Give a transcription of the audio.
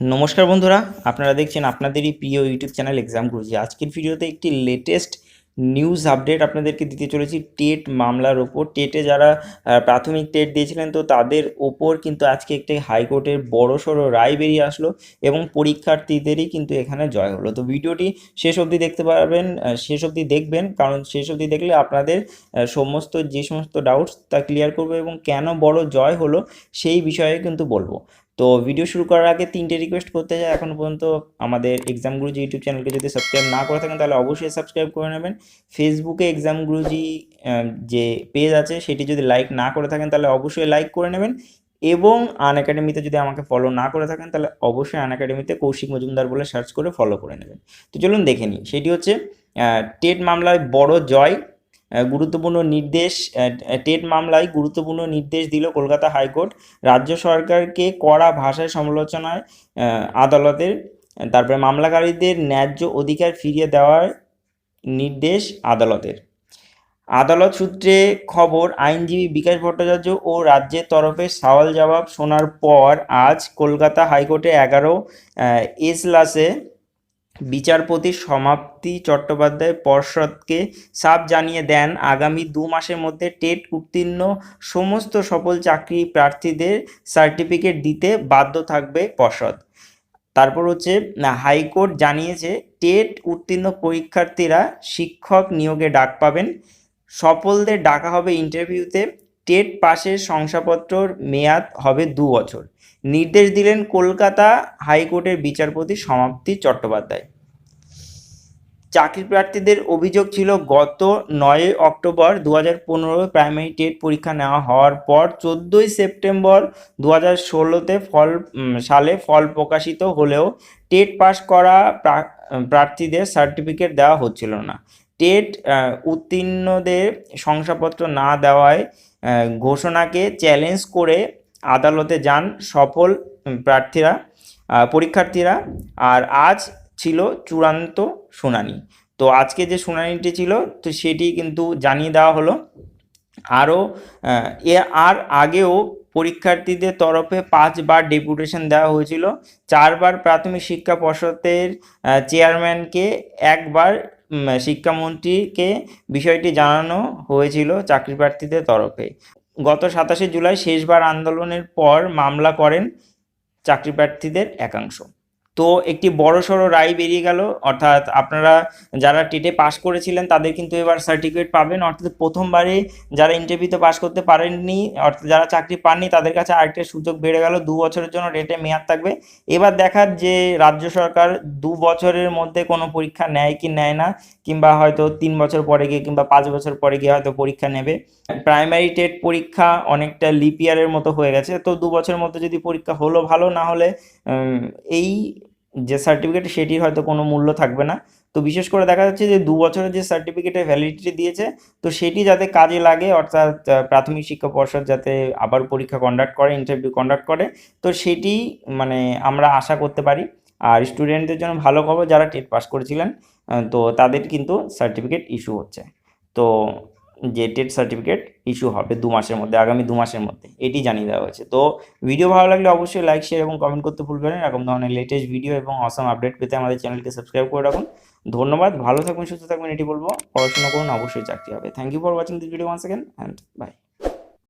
নমস্কার বন্ধুরা, আপনারা দেখছেন আপনাদেরই প্রিয় ইউটিউব চ্যানেল এক্সাম গুরুজি আজকের ভিডিওতে একটি লেটেস্ট নিউজ আপডেট আপনাদেরকে দিতে চলেছি টেট মামলার ওপর। টেটে যারা প্রাথমিক টেট দিয়েছিলেন তো তাদের ওপর কিন্তু আজকে একটি হাইকোর্টের বড় সড়ো রায় বেরিয়ে আসলো এবং পরীক্ষার্থীদেরই কিন্তু এখানে জয় হলো। তো ভিডিওটি শেষ অবধি দেখতে পারবেন শেষ অবধি দেখবেন, কারণ শেষ অবধি দেখলে আপনাদের সমস্ত, যে সমস্ত ডাউটস তা ক্লিয়ার করবে এবং কেন বড় জয় হলো সেই বিষয়ে কিন্তু বলব। তো ভিডিও শুরু করার আগে তিনটে রিকোয়েস্ট করতে চাই। এখনও পর্যন্ত আমাদের এক্সাম গুরুজি ইউটিউব চ্যানেলকে যদি সাবস্ক্রাইব না করে থাকেন, তাহলে অবশ্যই সাবস্ক্রাইব করে নেবেন। ফেসবুকে এক্সাম গুরুজি যে পেজ আছে, সেটি যদি লাইক না করে থাকেন, তাহলে অবশ্যই লাইক করে নেবেন। এবং আন একাডেমিতে যদি আমাকে ফলো না করে থাকেন, তাহলে অবশ্যই আন একাডেমিতে কৌশিক মজুমদার বলে সার্চ করে ফলো করে নেবেন। তো চলুন দেখে নিই। সেটি হচ্ছে টেট মামলায় বড় জয় গুরুত্বপূর্ণ নির্দেশ টেট মামলায় গুরুত্বপূর্ণ নির্দেশ দিল কলকাতা হাইকোর্ট। রাজ্য সরকারকে কড়া ভাষায় সমালোচনায় আদালতের, তারপরে মামলাকারীদের ন্যায্য অধিকার ফিরিয়ে দেওয়ার নির্দেশ আদালতের। আদালত সূত্রে খবর, আইনজীবী বিকাশ ভট্টাচার্য ও রাজ্যের তরফে সওয়াল জবাব শোনার পর আজ কলকাতা হাইকোর্টে এগারো এজলাসে বিচারপতি সমাপ্তি চট্টোপাধ্যায় পর্ষদকে সাফ জানিয়ে দেন, আগামী দু মাসের মধ্যে টেট উত্তীর্ণ সমস্ত সফল চাকরি প্রার্থীদের সার্টিফিকেট দিতে বাধ্য থাকবে পর্ষদ। তারপর হচ্ছে হাইকোর্ট জানিয়েছে, টেট উত্তীর্ণ পরীক্ষার্থীরা শিক্ষক নিয়োগে ডাক পাবেন। সফলদের ডাকা হবে ইন্টারভিউতে টেট পাশের শংসাপত্রর মেয়াদ হবে দু বছর। নির্দেশ দিলেন কলকাতা হাইকোর্টের বিচারপতি সমাপ্তি চট্টোপাধ্যায়। চাকরি প্রার্থীদের অভিযোগ ছিল, গত নয় অক্টোবর দু হাজার পনেরো প্রাইমারি টেট পরীক্ষা নেওয়া হওয়ার পর চোদ্দোই সেপ্টেম্বর দু হাজার ষোলোতে ফল সালে ফল প্রকাশিত হলেও টেট পাস করা প্রার্থীদের সার্টিফিকেট দেওয়া হচ্ছিল না। টেট উত্তীর্ণদের শংসাপত্র না দেওয়ায় ঘোষণাকে চ্যালেঞ্জ করে আদালতে যান সফল প্রার্থীরা পরীক্ষার্থীরা। আর আজ ছিল চূড়ান্ত শুনানি। তো আজকে যে শুনানিটি ছিল, তো সেটি কিন্তু জানিয়ে দেওয়া হলো। আরও এ আর আগেও পরীক্ষার্থীদের তরফে পাঁচবার ডেপুটেশন দেওয়া হয়েছিল। চারবার প্রাথমিক শিক্ষা পর্ষদের চেয়ারম্যানকে, একবার শিক্ষামন্ত্রীকে বিষয়টি জানানো হয়েছিল চাকরি প্রার্থীদের তরফে। গত সাতাশে জুলাই শেষবার আন্দোলনের পর মামলা করেন চাকরি প্রার্থীদের একাংশ। তো একটি বড় সড়ো রায় বেরিয়ে গেল। অর্থাৎ আপনারা যারা টেটে পাশ করেছিলেন, তাদের কিন্তু এবার সার্টিফিকেট পাবেন। অর্থাৎ প্রথমবারে যারা ইন্টারভিউতে পাশ করতে পারেননি, অর্থাৎ যারা চাকরি পাননি, তাদের কাছে আরেকটা সুযোগ বেড়ে গেল। দু বছরের জন্য টেটে মেয়াদ থাকবে। এবার দেখার যে রাজ্য সরকার দু বছরের মধ্যে কোনো পরীক্ষা নেয় কি নেয় না, কিংবা হয়তো তিন বছর পরে গিয়ে কিংবা পাঁচ বছর পরে গিয়ে হয়তো পরীক্ষা নেবে। প্রাইমারি টেট পরীক্ষা অনেকটা লিপ ইয়ারের মতো হয়ে গেছে। তো দু বছরের মধ্যে যদি পরীক্ষা হলো ভালো, না হলে এই যে সার্টিফিকেট সেটির হয়তো কোনো মূল্য থাকবে না। তো বিশেষ করে দেখা যাচ্ছে যে দু বছরের যে সার্টিফিকেটের ভ্যালিডিটি দিয়েছে, তো সেটি যাতে কাজে লাগে, অর্থাৎ প্রাথমিক শিক্ষা পর্ষদ যাতে আবার পরীক্ষা কন্ডাক্ট করে ইন্টারভিউ কন্ডাক্ট করে, তো সেটি মানে আমরা আশা করতে পারি। আর স্টুডেন্টদের জন্য ভালো খবর, যারা টেট পাস করেছিলেন তো তাদের কিন্তু সার্টিফিকেট ইস্যু হচ্ছে। তো যে টেট সার্টিফিকেট ইস্যু হবে দু মাসের মধ্যে, আগামী দু মাসের মধ্যে। এটি জানিয়ে দেওয়া হয়েছে। তো ভিডিও ভালো লাগলে অবশ্যই লাইক শেয়ার এবং কমেন্ট করতে ভুলবেন না। এরকম ধরনের লেটেস্ট ভিডিও এবং অসম আপডেট পেতে আমাদের চ্যানেলকে সাবস্ক্রাইব করে রাখুন। ধন্যবাদ। ভালো থাকুন, সুস্থ থাকবেন এটি বলব। পড়াশোনা করুন, অবশ্যই চাকরি হবে। Thank you for watching this video once second and bye